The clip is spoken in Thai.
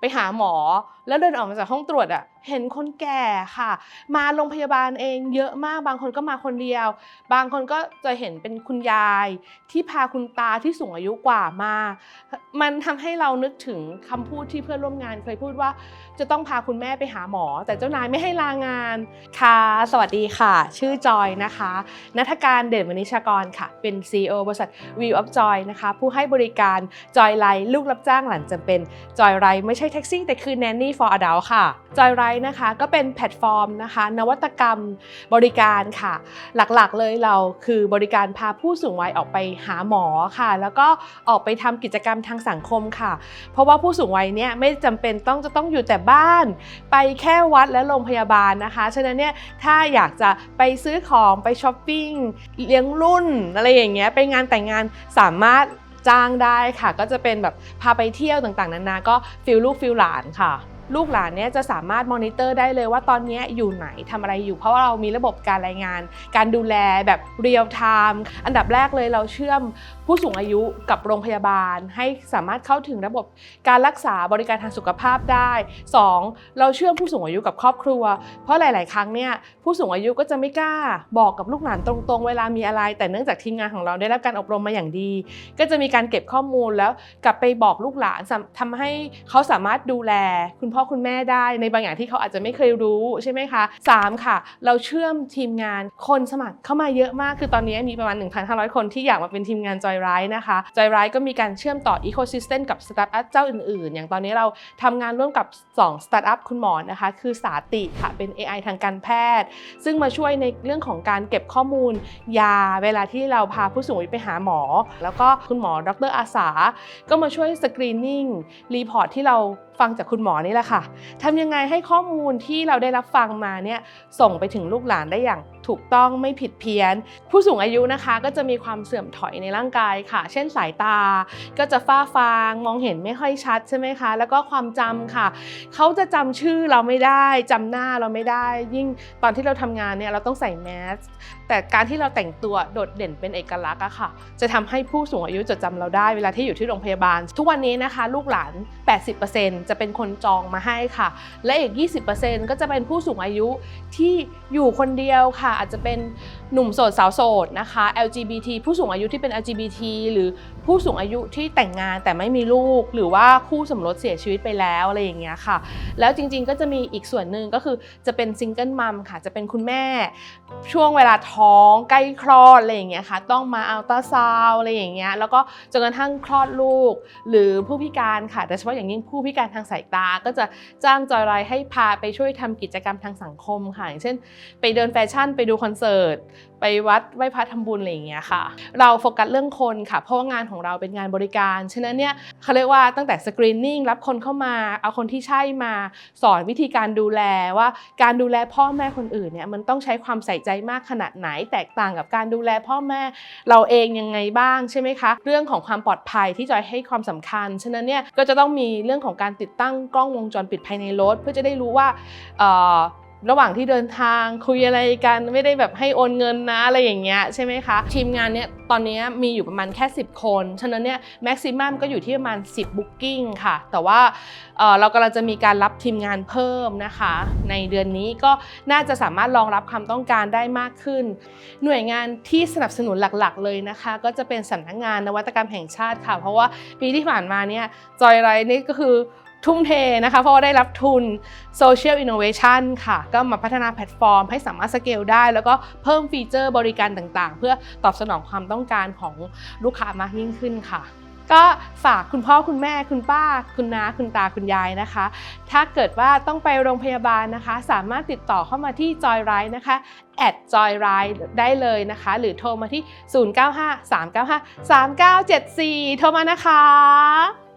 ไปหาหมอ แล้วเดินออกมาจากห้องตรวจอะเห็นคนแก่ค่ะ มาโรงพยาบาลเองเยอะมากบางคนก็มาคนเดียว บางคนก็จะเห็นเป็นคุณยายที่พาคุณตาที่สูงอายุกว่ามา มันทำให้เรานึกถึงคำพูดที่เพื่อนร่วมงานเคยพูดว่า จะต้องพาคุณแม่ไปหาหมอ แต่เจ้านายไม่ให้ลางานค่ะ สวัสดีค่ะ ชื่อจอยนะคะนัฐการเด่นมณิชากรค่ะ เป็น CEO บริษัท View of Joy นะคะ ผู้ให้บริการจอยไลลูกรับจ้างหลังจำเป็นจอยไรไม่ใช่แท็กซี่แต่คือ Nanny for Adult ค่ะจอยไรนะคะ ก็เป็นแพลตฟอร์มนะคะ นวัตกรรมบริการค่ะ หลักๆเลยเราคือบริการพาผู้สูงวัยออกไปหาหมอค่ะ แล้วก็ออกไปทำกิจกรรมทางสังคมค่ะ เพราะว่าผู้สูงวัยเนี่ยไม่จำเป็นต้องจะต้องอยู่แต่บ้าน ไปแค่วัดและโรงพยาบาลนะคะ ฉะนั้นเนี่ยถ้าอยากจะไปซื้อของไปช้อปปิ้งเลี้ยงรุ่นอะไรอย่างเงี้ยไปงานแต่งงานสามารถจ้างได้ค่ะ ก็จะเป็นแบบพาไปเที่ยวต่างๆ นานาก็ฟิลลูกฟิลหลานค่ะ ลูกหลานเนี่ยจะสามารถมอนิเตอร์ได้เลยว่าตอนนี้อยู่ไหนทำอะไรอยู่ เพราะว่าเรามีระบบการรายงาน การดูแลแบบเรียลไทม์อันดับแรกเลยเราเชื่อมผู้สูงอายุกับโรงพยาบาล ให้สามารถเข้าถึงระบบการรักษาบริการทางสุขภาพได้ 2. เราเชื่อมผู้สูงอายุกับครอบครัว เพราะหลาย ๆ ครั้งเนี่ยผู้สูงอายุก็จะไม่กล้าบอกกับลูกหลานตรง ๆ เวลามีอะไร แต่เนื่องจากทีมงานของเราได้รับการอบรมมาอย่างดี ก็จะมีการเก็บข้อมูลแล้วกลับไปบอกลูกหลานทำให้เขาสามารถดูแลคุณพ่อคุณแม่ได้ ในบางอย่างที่เขาอาจจะไม่เคยรู้ใช่ไหมคะ 3. ค่ะ เราเชื่อมทีมงานคนสมัครเข้ามาเยอะมาก คือตอนนี้มีประมาณ 1,500 คนที่อยากมาเป็นทีมงานจอยไรนะคะจอยไรก็มีการเชื่อมต่ออีโคซิสเต็มกับสตาร์ทอัพเจ้าอื่นๆ อย่างตอนนี้เราทำงานร่วมกับ2สตาร์ทอัพคุณหมอนะคะ คือสาติค่ะเป็น AI ทางการแพทย์ ซึ่งมาช่วยในเรื่องของการเก็บข้อมูล ยาเวลาที่เราพาผู้สูงอายุไปหาหมอ แล้วก็คุณหมอดรอาสา ก็มาช่วยสกรีนนิ่งรีพอร์ตที่เรา ฟังจากคุณหมอนี่แหละค่ะทำยังไงให้ข้อมูลที่เราได้รับฟังมาเนี่ยส่งไปถึงลูกหลานได้อย่าง ถูกต้องไม่ผิดเพี้ยน ผู้สูงอายุนะคะก็จะมีความเสื่อมถอยในร่างกายค่ะ เช่นสายตา ก็จะฝ้าฟาง มองเห็นไม่ค่อยชัดใช่ไหมคะ แล้วก็ความจำค่ะ เขาจะจำชื่อเราไม่ได้จำหน้าเราไม่ได้ ยิ่งตอนที่เราทำงานเนี่ยเราต้องใส่แมสแต่การที่เราแต่งตัวโดดเด่นเป็นเอกลักษณ์อะค่ะ จะทำให้ผู้สูงอายุจดจำเราได้เวลาที่อยู่ที่โรงพยาบาล ทุกวันนี้นะคะ ลูกหลาน 80%จะเป็นคนจองมาให้ค่ะ และอีก 20%ก็จะเป็นผู้สูงอายุที่อยู่คนเดียวค่ะอาจจะเป็นหนุ่มโสดสาวโสดนะคะ LGBT ผู้สูงอายุที่เป็น LGBT หรือผู้สูงอายุที่แต่งงานแต่ไม่มีลูก หรือว่าคู่สมรสเสียชีวิตไปแล้วอะไรอย่างเงี้ยค่ะ แล้วจริงๆก็จะมีอีกส่วนหนึ่งก็คือจะเป็นซิงเกิลมัมค่ะ จะเป็นคุณแม่ ช่วงเวลาท้องใกล้คลอดอะไรอย่างเงี้ยค่ะ ต้องมาอัลตราซาวอะไรอย่างเงี้ยแล้วก็จนกระทั่งคลอดลูก หรือผู้พิการค่ะแต่เฉพาะอย่างยิ่งผู้พิการทางสายตาก็จะจ้างจอยไรให้พาไปช่วยทำกิจกรรมทางสังคมค่ะอย่างเช่น ไปเดินแฟชั่นไปดูคอนเสิร์ตไปวัดไหว้พระทำบุญอะไรอย่างเงี้ยค่ะ เราโฟกัสเรื่องคนค่ะ เพราะว่างานของเราเป็นงานบริการ ฉะนั้นเนี่ยเขาเรียกว่าตั้งแต่สกรีนนิ่งรับคนเข้ามา เอาคนที่ใช่มาสอนวิธีการดูแลว่าการดูแลพ่อแม่คนอื่นเนี่ยมันต้องใช้ความใส่ใจมากขนาดไหน แตกต่างกับการดูแลพ่อแม่เราเองยังไงบ้างใช่ไหมคะ เรื่องของความปลอดภัยที่จอยให้ความสำคัญ ฉะนั้นเนี่ยก็จะต้องมีเรื่องของการติดตั้งกล้องวงจรปิดภายในรถ เพื่อจะได้รู้ว่า ระหว่างที่เดินทางคุยอะไรกันไม่ได้แบบให้โอนเงินนะอะไรอย่างเงี้ยใช่ไหมคะทีมงานเนี้ยตอนนี้มีอยู่ประมาณแค่ 10 คน ฉะนั้นเนี่ยแม็กซิมัมก็อยู่ที่ประมาณ 10 Booking ค่ะ แต่ว่าเเรากำลังจะมีการรับทีมงานเพิ่มนะคะ ในเดือนนี้ก็น่าจะสามารถรองรับความต้องการได้มากขึ้น หน่วยงานที่สนับสนุนหลักๆ เลยนะคะ ก็จะเป็นสำนักงานนวัตกรรมแห่งชาติค่ะ เพราะว่าปีที่ผ่านมาเนี่ยจอยไรนี่ก็คือ ทุ่มเทนะคะเพราะว่าได้รับทุน Social Innovation ค่ะ ก็มาพัฒนาแพลตฟอร์มให้สามารถสเกลได้ แล้วก็เพิ่มฟีเจอร์บริการต่างๆ เพื่อตอบสนองความต้องการของลูกค้ามากยิ่งขึ้นค่ะ ก็ฝากคุณพ่อคุณแม่คุณป้า คุณน้าคุณตาคุณยายนะคะ ถ้าเกิดว่าต้องไปโรงพยาบาลนะคะ สามารถติดต่อเข้ามาที่ Joy Ride นะคะ at Joy Ride ได้เลยนะคะ หรือโทรมาที่ 0953953974 โทรมานะคะ